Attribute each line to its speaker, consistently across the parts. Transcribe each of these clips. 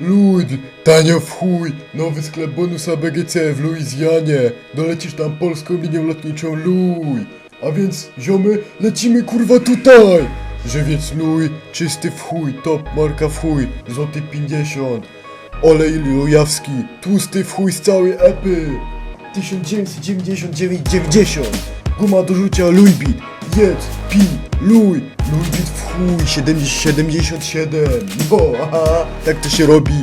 Speaker 1: Lud, tanio w chuj, nowy sklep bonusa BGC w Luizjanie. Dolecisz tam polską linią lotniczą Luj. A więc, ziomy, lecimy kurwa tutaj! Żywiec Luj, czysty w chuj, top marka w chuj, złoty 50. Olej lujawski, tłusty w chuj z całej epy. 1999-90 Guma do rzucia Louisbeat Jedz, pi, luj Louisbeat w chuj 70, 77 Bo, aha, tak to się robi.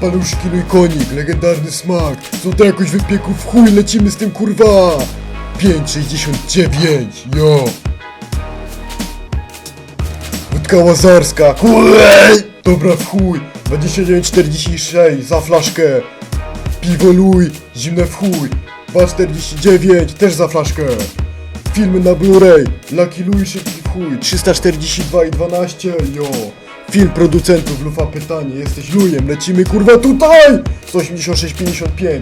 Speaker 1: Paluszki Luj Konik, legendarny smak Co to jakoś wypieku w chuj, lecimy z tym kurwa. 5,69 Jo. Wódka łazarska Kurde! Dobra w chuj 29,46 za flaszkę. Piwo luj, zimne w chuj 2,49 też za flaszkę Filmy na Blu-ray. Lucky Louis szybki w chuj. 342,12 jo. Film producentów Lufa pytanie. Jesteś lujem, lecimy kurwa tutaj! 186,55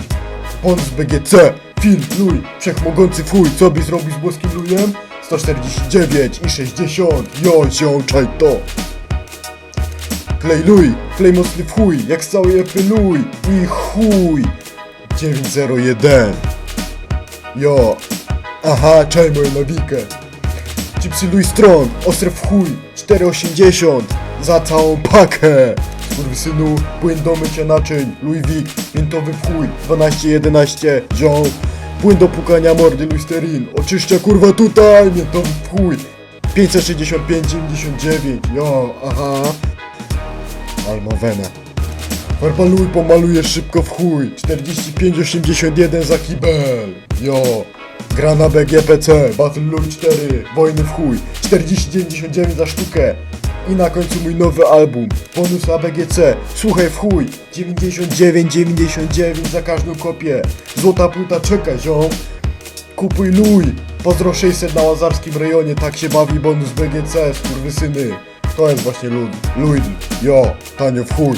Speaker 1: Bonus BGC Film luj, wszechmogący chuj. Co byś zrobił z włoskim lujem? 149,60 Jo, ziączaj to. Klej luj, klej mocny w chuj, jak z całej epy luj i chuj. 901 Jo, aha, czaj moją nawikę Chipsy Louis Strong, ostre w chuj 4,80 za całą pakę synu, płyn do mycia naczyń Louis Vuitton, miętowy w chuj 12,11 zią Płyn do pukania mordy Listerin Oczyszcza kurwa tutaj, miętowy w chuj 565,99 Jo, aha Almowena. Farbaluj, pomalujesz szybko w chuj. 45,81 za kibel. Jo. Gra na BGPC, Battle Luj 4, wojny w chuj. 40,99 za sztukę. I na końcu mój nowy album, bonus ABGC, słuchaj w chuj, 99,99 za każdą kopię, złota płyta czeka ziom, kupuj luj, pozdro 600 na łazarskim rejonie, tak się bawi bonus BGC, skurwysyny, to jest właśnie lud, lujd, jo, tanio w chuj.